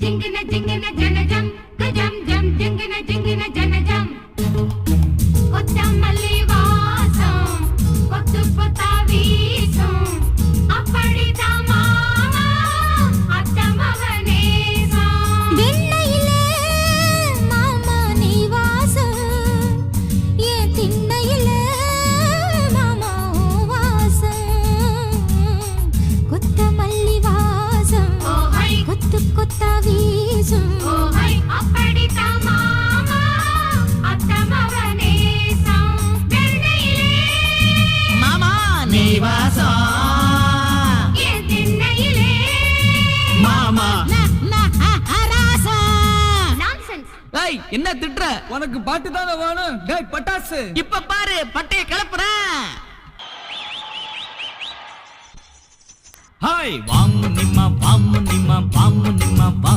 ஜிங்கின ஜிங்கின ஜனஜம் கஜம் ஜம் ஜிங்கின ஜிங்கின ஜனஜம். கொத்தமல்லி வாசம் கொத்து கொத்தா வீசும். அப்படிதான் மாமா அத்த மகனேசா வெண்ணையிலே மாமா நீ வாசம் ஏ தின் என்ன திட்டுற? உனக்கு பாட்டு தானே வேணும்? டேய் பட்டாசு. இப்ப பாரு பட்டைய கிளப்புறேன் ஹாய் வாம் நிம்மா வாம்